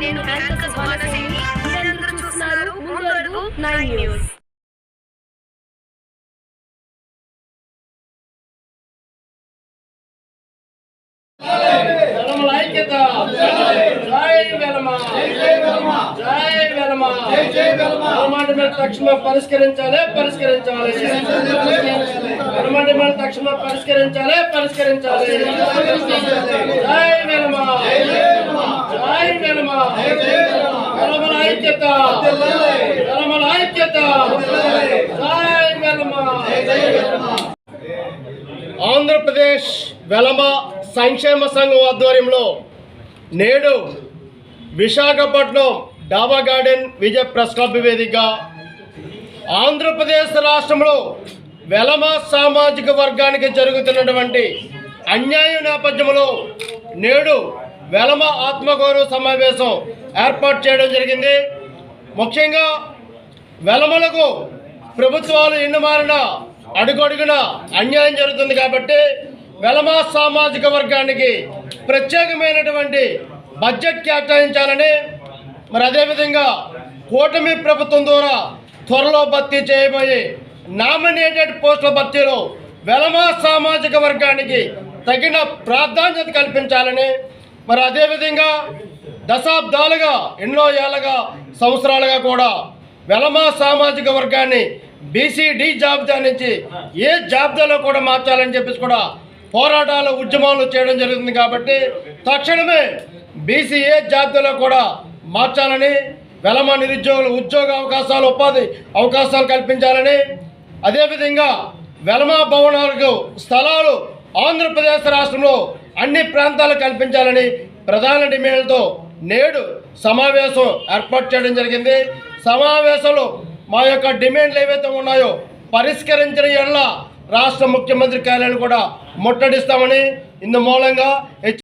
నేను యాంకర్ సుభాన సింగ్ మీరందరూ చూస్తున్నారు ముందు నైన్ న్యూస్. తక్షణం పరిష్కరించాలి పరిష్కరించాలి మీద తక్షణం పరిష్కరించాలి. పరిష్కరించాలి జై వెలమ జై వెలమ వెలమల ఐక్యత ఐక్యత. ఆంధ్రప్రదేశ్ వెలమ సంక్షేమ సంఘం ఆధ్వర్యంలో నేడు విశాఖపట్నం డాబా గార్డెన్ విజయ్ ప్రెస్ క్లబ్ వేదికగా ఆంధ్రప్రదేశ్ రాష్ట్రంలో వెలమ సామాజిక వర్గానికి జరుగుతున్నటువంటి అన్యాయం నేపథ్యంలో నేడు వెలమ ఆత్మగౌరవ సమావేశం ఏర్పాటు చేయడం జరిగింది. ముఖ్యంగా వెలమలకు ప్రభుత్వాలు ఎన్ను మారిన అడుగడుగున అన్యాయం జరుగుతుంది కాబట్టి వెలమ సామాజిక వర్గానికి ప్రత్యేకమైనటువంటి బడ్జెట్ కేటాయించాలని మరి అదేవిధంగా కూటమి ప్రభుత్వం ద్వారా త్వరలో భర్తీ చేయబోయే నామినేటెడ్ పోస్టుల భర్తీలో వెలమ సామాజిక వర్గానికి తగిన ప్రాధాన్యత కల్పించాలని మరి అదేవిధంగా దశాబ్దాలుగా ఎన్నో ఏళ్ళగా సంవత్సరాలుగా కూడా వెలమ సామాజిక వర్గాన్ని బీసీడీ జాబితా నుంచి ఏ జాబితాలో కూడా మార్చాలని చెప్పేసి కూడా పోరాటాలు ఉద్యమాలు చేయడం జరుగుతుంది కాబట్టి తక్షణమే బీసీఏ జాబితాలో కూడా మార్చాలని వెలమ నిరుద్యోగులు ఉద్యోగ అవకాశాలు ఉపాధి అవకాశాలు కల్పించాలని అదేవిధంగా వెలమ భవనాలకు స్థలాలు ఆంధ్రప్రదేశ్ రాష్ట్రంలో అన్ని ప్రాంతాలు కల్పించాలని ప్రధాన డిమాండ్తో నేడు సమావేశం ఏర్పాటు చేయడం జరిగింది. సమావేశంలో మా యొక్క డిమాండ్లు ఏవైతే ఉన్నాయో పరిష్కరించిన ఎడల రాష్ట్ర ముఖ్యమంత్రి కార్యాలయం కూడా ముట్టడిస్తామని ఇందు మూలంగా హెచ్